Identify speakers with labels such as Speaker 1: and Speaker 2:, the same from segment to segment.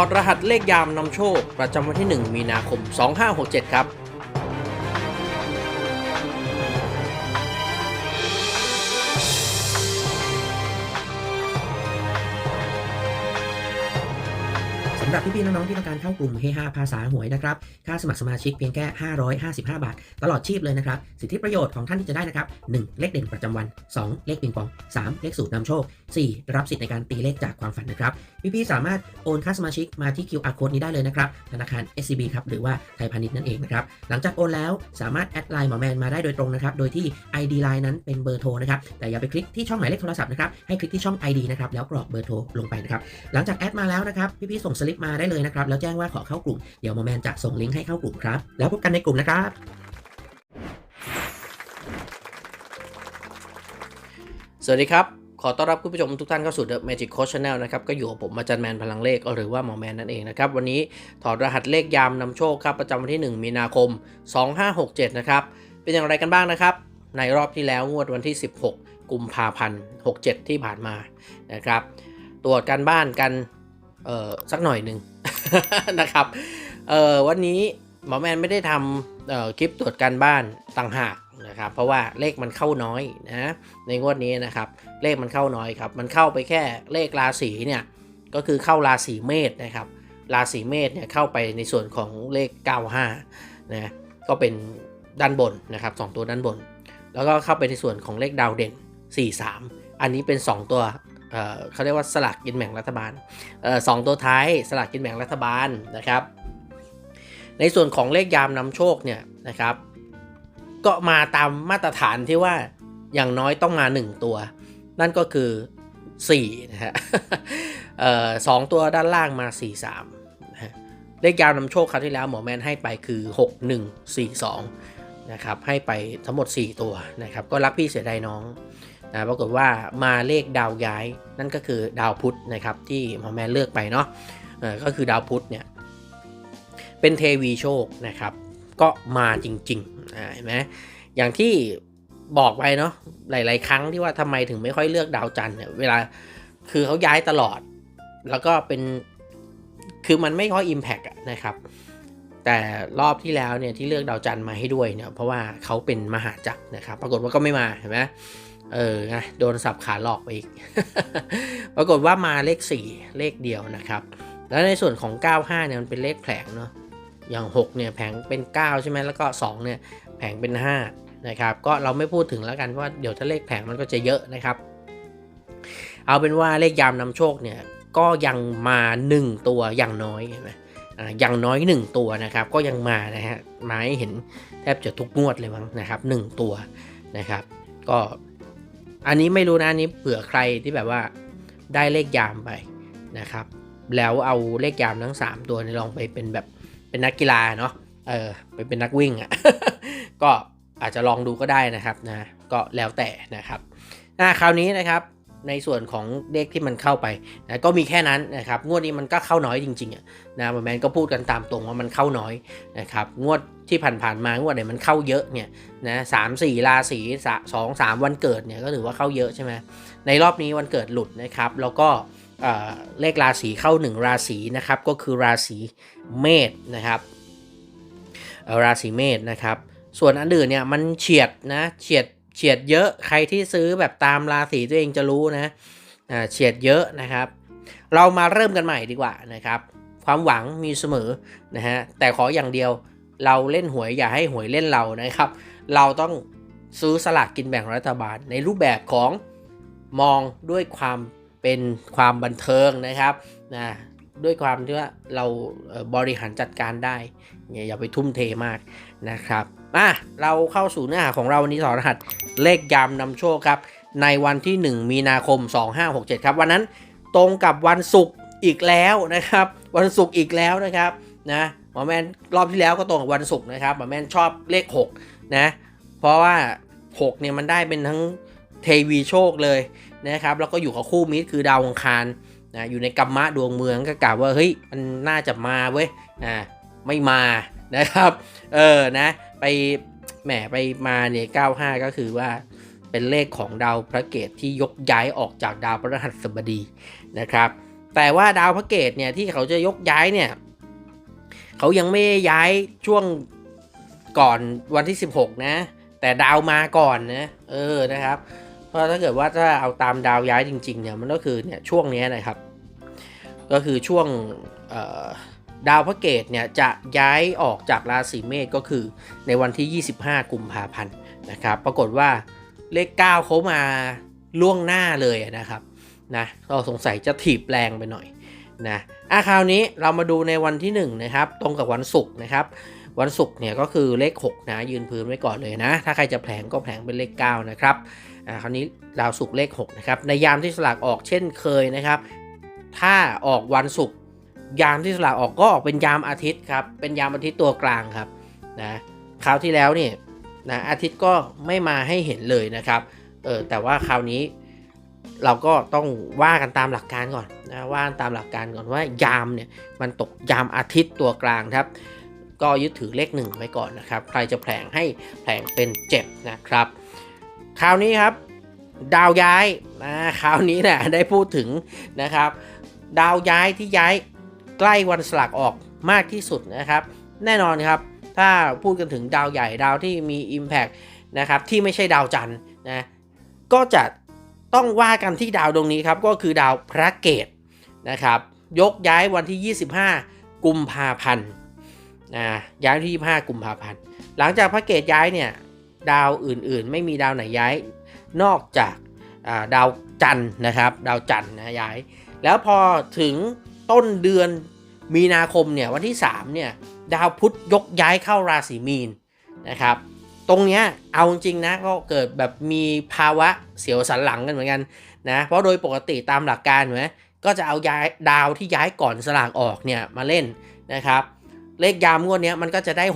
Speaker 1: อดรหัสเลขยามนำโชค ประจำวันที่ 1 มีนาคม 2567 ครับ
Speaker 2: หรับพี่ๆน้องๆที่ต้องการเข้ากลุ่มเฮฮาภาษาหวยนะครับ ค่าสมัครสมาชิกเพียงแค่ 555 บาท ตลอดชีพเลยนะครับ สิทธิประโยชน์ของท่านที่จะได้นะครับ 1. เลขเด่นประจำวัน 2. เลขปิงปอง 3. เลขสูตรนำโชค 4. รับสิทธิ์ในการตีเลขจากความฝันนะครับ พี่ๆสามารถโอนค่าสมาชิกมาที่ QR code นี้ได้เลยนะครับ ธนาคาร SCB ครับ หรือว่าไทยพาณิชย์นั่นเองนะครับ หลังจากโอนแล้วสามารถแอดไลน์หมอแมนมาได้โดยตรงนะครับ โดยที่ ID Line นั้นเป็นเบอร์โทรนะครับ แต่อย่าไปคลิกที่ช่องหมายเลขโทรศัพท์นะครับ ให้คลิกที่ช่อง ID นะครับ แล้วกรอกเบอร์โทรลงไปนะครับ หลังจากแอดมาแล้วนะครับ พี่ๆส่งสลิปมาได้เลยนะครับ แล้วแจ้งว่าขอเข้ากลุ่ม เดี๋ยวหมอแมนจะส่งลิงก์ให้เข้ากลุ่มครับ แล้วพบกันในกลุ่มนะครับ
Speaker 1: สวัสดีครับ ขอต้อนรับคุณผู้ชมทุกท่านเข้าสู่ The Magic Coach Channel นะครับ ก็อยู่กับผมอาจารย์แมนพลังเลขหรือว่าหมอแมนนั่นเองนะครับ วันนี้ถอดรหัสเลขยามนำโชคครับ ประจำวันที่ 1 มีนาคม 2567 นะครับ เป็นอย่างไรกันบ้างนะครับ ในรอบที่แล้วงวดวันที่ 16 กุมภาพันธ์ 67 ที่ผ่านมานะครับ ตรวจการบ้านกัน เออสักหน่อยหนึ่งนะครับเออวันนี้หมอแมนไม่ได้ทำเอ่อคลิปตรวจการบ้านต่างหากนะครับ เพราะว่าเลขมันเข้าน้อยนะในงวดนี้นะครับ เลขมันเข้าน้อยครับ มันเข้าไปแค่เลขราศีเนี่ยก็คือเข้าราศีเมษนะครับ ราศีเมษเนี่ยเข้าไปในส่วนของเลข 95นะก็เป็นด้านบนนะครับสองตัวด้านบน แล้วก็เข้าไปในส่วนของเลขดาวเด่น 43 อันนี้เป็น 2 ตัว เขาเรียกว่าสลากกินแบ่งรัฐบาลออสองตัวท้ายสลากกินแบ่งรัฐบาลนะครับ ในส่วนของเลขยามนำโชคเนี่ยนะครับ ก็มาตามมาตรฐานที่ว่าอย่างน้อยต้องมา 1 ตัว นั่นก็คือ4นะฮะสองตัวด้านล่างมา 4 3นะฮะเลขยาวนำโชคคราวที่แล้วหมอแมนให้ไปคือ 6 1 4 2นะครับให้ไปทั้งหมด 4 ตัวนะครับก็รักพี่เสียดายน้อง นะปรากฏว่ามาเลขดาวย้ายนั่นก็คือดาวพุธนะครับที่หมอแมนเลือกไปเนาะก็คือดาวพุธเนี่ยเป็นเทวีโชคนะครับ ก็มาจริงๆเห็นไหมอย่างที่บอกไปเนาะหลาย ๆ ครั้งที่ว่าทำไมถึงไม่ค่อยเลือกดาวจันทร์เนี่ยเวลาคือเขาย้ายตลอด แล้วก็เป็นคือมันไม่ค่อยอิมแพกนะครับ แต่รอบที่แล้วเนี่ยที่เลือกดาวจันทร์มาให้ด้วยเนี่ยเพราะว่าเขาเป็นมหาจักรนะครับ ปรากฏว่าก็ไม่มาเห็นไหม เออไงโดนสับขาหลอกไปอีก ปรากฏว่ามาเลข 4 เลขเดียวนะครับ แล้วในส่วนของ 95 เนี่ยมันเป็นเลขแผลงเนาะ อย่าง 6 เนี่ยแผงเป็น 9 ใช่ไหมแล้วก็ 2 เนี่ยแผงเป็น 5 นะครับ ก็เราไม่พูดถึงแล้วกันเพราะว่าเดี๋ยวถ้าเลขแผงมันก็จะเยอะนะครับ เอาเป็นว่าเลขยามนำโชคเนี่ยก็ยังมา 1 ตัวอย่างน้อยเห็นไหมอย่างน้อย 1 ตัวนะครับ ก็ยังมานะฮะมาให้เห็นแทบจะทุกงวดเลยมั้งนะครับ 1 ตัวนะครับ ก็ อันนี้ไม่รู้นะอันนี้เผื่อใครที่แบบว่าได้เลขยามไปนะครับ แล้วเอาเลขยามทั้ง 3 ตัวนี้ลองไปเป็นแบบเป็นนักกีฬาเนาะเออไปเป็นนักวิ่งอะ่ะก็อาจจะลองดูก็ได้นะครับนะก็แล้วแต่นะครับอ่าคราวนี้นะครับ ในส่วนของเลขที่มันเข้าไปนะก็มีแค่นั้นนะครับงวดนี้มันก็เข้าน้อยจริงๆอะนะแมนก็พูดกันตามตรงว่ามันเข้าน้อยนะครับงวดที่ผ่านๆมางวดไหนมันเข้าเยอะเนี่ยนะสามสี่ราศีสองสามวันเกิดเนี่ยก็ถือว่าเข้าเยอะใช่ไหมในรอบนี้วันเกิดหลุดนะครับแล้วก็เลขราศีเข้าหนึ่งราศีนะครับก็คือราศีเมษนะครับราศีเมษนะครับส่วนอันอื่นเนี่ยมันเฉียดนะเฉียด เฉียดเยอะใครที่ซื้อแบบตามราศีตัวเองจะรู้นะเฉียดเยอะนะครับ เรามาเริ่มกันใหม่ดีกว่านะครับ ความหวังมีเสมอนะฮะแต่ขออย่างเดียวเราเล่นหวยอย่าให้หวยเล่นเรานะครับ เราต้องซื้อสลากกินแบ่งรัฐบาล ในรูปแบบของมองด้วยความเป็นความบันเทิงนะครับนะ ด้วยความที่ว่าเราบริหารจัดการได้อย่าไปทุ่มเทมากนะครับมาเราเข้าสู่เนื้อหาของเราวันนี้สอนรหัสเลขยามนำโชคครับ ในวันที่ 1 มีนาคม 2567 ครับ วันนั้นตรงกับวันศุกร์อีกแล้วนะครับ วันศุกร์อีกแล้วนะครับนะหมอแมนรอบที่แล้วก็ตรงกับวันศุกร์นะครับหมอแมนชอบเลข6นะเพราะว่า6เนี่ยมันได้เป็นทั้งเทวีโชคเลยนะครับแล้วก็อยู่กับคู่มิตรคือดาวอังคาร นะอยู่ในกัมมะดวงเมืองก็กล่าวว่าเฮ้ยมันน่าจะมาเว้ยอ่าไม่มานะครับ เออนะไปแหมไปมาเนี่ย95 ก็คือว่าเป็นเลขของดาวพระเกตที่ยกย้ายออกจากดาวพฤหัสบดีนะครับ แต่ว่าดาวพระเกตเนี่ยที่เขาจะยกย้ายเนี่ยเขายังไม่ย้ายช่วงก่อนวันที่ 16 นะ แต่ดาวมาก่อนนะเออนะครับ เพราะถ้าเกิดว่าถ้าเอาตามดาวย้ายจริงๆเนี่ยมันก็คือเนี่ยช่วงนี้นะครับ ก็คือช่วงดาวพระเกตเนี่ยจะย้ายออกจากราศีเมษก็คือในวันที่ 25 กุมภาพันธ์นะครับ ปรากฏว่าเลข 9เขามาล่วงหน้าเลยนะครับนะเราสงสัยจะถีบแรงไปหน่อยนะอะคราวนี้เรามาดูในวันที่ 1 นะครับ ตรงกับวันศุกร์นะครับ วันศุกร์เนี่ยก็คือเลข 6 นะ ยืนพื้นไว้ก่อนเลยนะ ถ้าใครจะแผลงก็แผลงเป็นเลข 9 นะครับอ่าคราวนี้ดาวศุกร์เลข 6 นะครับ ในยามที่สลากออกเช่นเคยนะครับ ถ้าออกวันศุกร์ยามที่สลากออกก็ออกเป็นยามอาทิตย์ครับ เป็นยามอาทิตย์ตัวกลางครับนะคราวที่แล้วเนี่ยนะอาทิตย์ก็ไม่มาให้เห็นเลยนะครับเออแต่ว่าคราวนี้เราก็ต้องว่ากันตามหลักการก่อนนะว่ากันตามหลักการก่อนว่ายามเนี่ยมันตกยามอาทิตย์ตัวกลางครับ ก็ยึดถือเลขหนึ่งไว้ก่อนนะครับ ใครจะแผลงให้แผลงเป็น7นะครับ คราวนี้ครับ ดาวย้ายนะคราวนี้เนี่ยได้พูดถึงนะครับ ดาวย้ายที่ย้ายใกล้วันสลากออกมากที่สุดนะครับ แน่นอนครับ ถ้าพูดกันถึงดาวใหญ่ดาวที่มี Impact นะครับที่ไม่ใช่ดาวจันทร์นะก็จะต้องว่ากันที่ดาวดวงนี้ครับก็คือดาวพระเกตนะครับยกย้ายวันที่ 25 กุมภาพันธ์นะย้ายที่ 25 กุมภาพันธ์ หลังจากพระเกตย้ายเนี่ยดาวอื่นๆ ไม่มีดาวไหนย้าย นอกจากดาวจันทร์นะครับ ดาวจันทร์นะย้าย แล้วพอถึงต้นเดือนมีนาคมเนี่ยวันที่3เนี่ยดาวพุธยกย้ายเข้าราศีมีนนะครับ ตรงเนี้ยเอาจริงนะก็เกิดแบบมีภาวะเสียวสันหลังกันเหมือนกันนะเพราะโดยปกติตามหลักการเห็นไหมก็จะเอาย้ายดาวที่ย้ายก่อนสลากออกเนี่ยมาเล่นนะครับ เลขยามงวดเนี้ยมันก็จะได้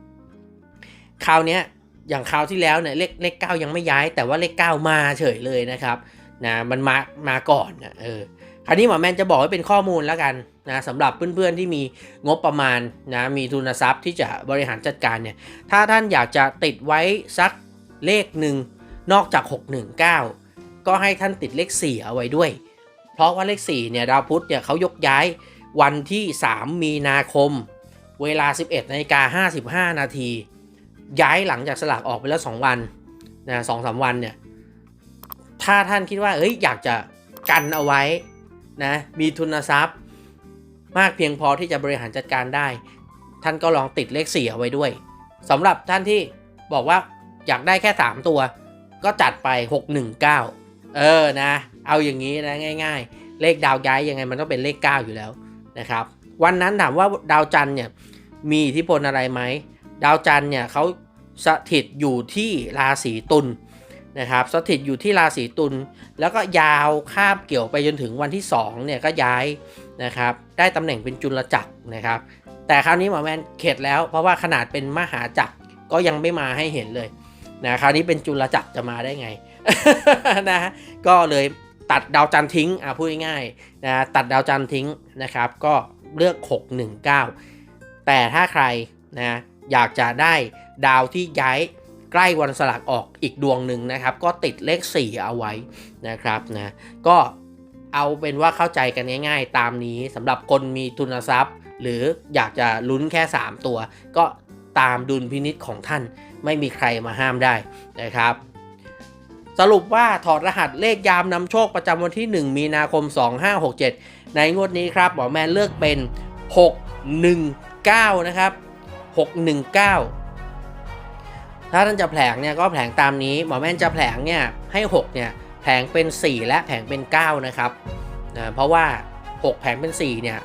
Speaker 1: 619 คราวเนี้ยอย่างคราวที่แล้วเนี่ยเลขเลขเก้ายังไม่ย้ายแต่ว่าเลขเก้ามาเฉยเลยนะครับ นะมันมามาก่อนนะเออคราวนี้หมอแมนจะบอกให้เป็นข้อมูลแล้วกันนะสำหรับเพื่อนๆที่มีงบประมาณนะมีทุนทรัพย์ที่จะบริหารจัดการเนี่ยถ้าท่านอยากจะติดไว้สักเลขหนึ่งนอกจาก 619 ก็ให้ท่านติดเลข 4 เอาไว้ด้วย เพราะว่าเลข 4 เนี่ยดาวพุธเนี่ยเขายกย้ายวันที่ 3 มีนาคม เวลา 11นาฬิกา55 นาที ย้ายหลังจากสลากออกไปแล้ว 2 วันนะสองสามวันเนี่ย ถ้าท่านคิดว่าเอ้ยอยากจะกันเอาไว้นะมีทุนทรัพย์ มากเพียงพอที่จะบริหารจัดการได้ ท่านก็ลองติดเลข4เอาไว้ด้วยสำหรับท่านที่บอกว่าอยากได้แค่ 3 ตัว ก็จัดไป 619 เออนะ เอาอย่างนี้นะง่าย ๆ เลขดาวย้ายยังไงมันต้องเป็นเลข 9 อยู่แล้วนะครับ วันนั้นถามว่าดาวจันทร์เนี่ยมีอิทธิพลอะไรไหม ดาวจันทร์เนี่ยเขาสถิตอยู่ที่ราศีตุล นะครับสถิตอยู่ที่ราศีตุลแล้วก็ยาวคาบเกี่ยวไปจนถึงวันที่2เนี่ยก็ย้ายนะครับได้ตำแหน่งเป็นจุลจักรนะครับ แต่คราวนี้หมอแมนเข็ดแล้วเพราะว่าขนาดเป็นมหาจักรก็ยังไม่มาให้เห็นเลยนะคราวนี้เป็นจุลจักรจะมาได้ไงนะก็เลยตัดดาวจันทร์ทิ้งอะพูดง่ายๆนะตัดดาวจันทร์ทิ้งนะครับก็เลือก 619 แต่ถ้าใครนะอยากจะได้ดาวที่ย้าย ใกล้วันสลากออกอีกดวงหนึ่งนะครับ ก็ติดเลข 4 เอาไว้นะครับนะก็เอาเป็นว่าเข้าใจกันง่าย ๆ ตามนี้สำหรับคนมีทุนทรัพย์ หรืออยากจะลุ้นแค่ 3 ตัว ก็ตามดุลพินิษของท่านไม่มีใครมาห้ามได้นะครับ สรุปว่าถอดรหัสเลขยามนำโชคประจำวันที่ 1 มีนาคม 2567 ในงวดนี้ครับหมอแมนเลือกเป็น 619 นะครับ 619 ถ้าท่านจะแผลงเนี่ยก็แผลงตามนี้ หมอแม่นจะแผลงเนี่ยให้6เนี่ยแผลงเป็น 4 และแผลงเป็น 9 นะครับนะเพราะว่า 6 แผลงเป็น4เนี่ย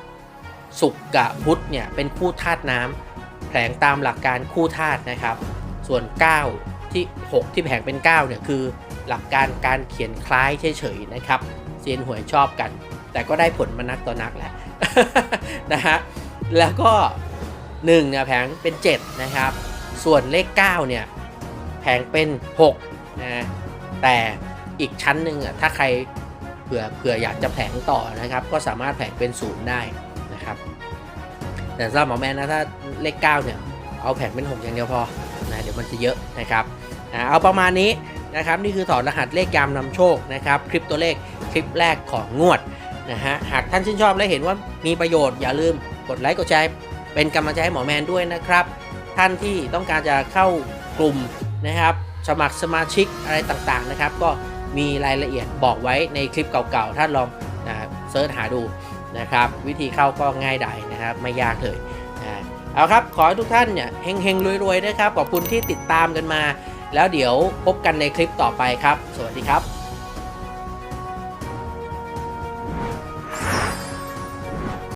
Speaker 1: สุกกับพุธเนี่ยเป็นคู่ธาตุน้ำแผลงตามหลักการคู่ธาตุนะครับ ส่วน 9 ที่ 6 ที่แผลงเป็น9เนี่ยคือหลักการการเขียนคล้ายเฉยๆนะครับเซียนหวยชอบกัน แต่ก็ได้ผลมานักต่อนักแหละนะฮะแล้วก็1เนี่ยแผงเป็น 7 นะครับ ส่วนเลข 9 เนี่ย แผงเป็น6นะแต่อีกชั้นหนึ่งอะถ้าใครเผื่อเผื่ออยากจะแผงต่อนะครับ ก็สามารถแผงเป็น0ได้นะครับ แต่สำหรับหมอแมนนะถ้าเลข 9 เนี่ย เอาแผงเป็น 6 อย่างเดียวพอนะเดี๋ยวมันจะเยอะนะครับเอาประมาณนี้นะครับนี่คือถอดรหัสเลขยามนำโชคนะครับ คลิปตัวเลขคลิปแรกของงวดนะฮะหากท่านชื่นชอบและเห็นว่ามีประโยชน์อย่าลืมกดไลค์กดแชร์เป็นกำลังใจให้หมอแมนด้วยนะครับ ท่านที่ต้องการจะเข้ากลุ่มนะครับสมัครสมาชิกอะไรต่างๆนะครับ ก็มีรายละเอียดบอกไว้ในคลิปเก่าๆ ท่านลองนะเซิร์ชหาดูนะครับ วิธีเข้าก็ง่ายดายนะครับไม่ยากเลยนะเอาครับ ขอให้ทุกท่านเนี่ยเฮงๆรวยๆนะครับขอบคุณที่ติดตามกันมา แล้วเดี๋ยวพบกันในคลิปต่อไปครับ สวัสดีครับ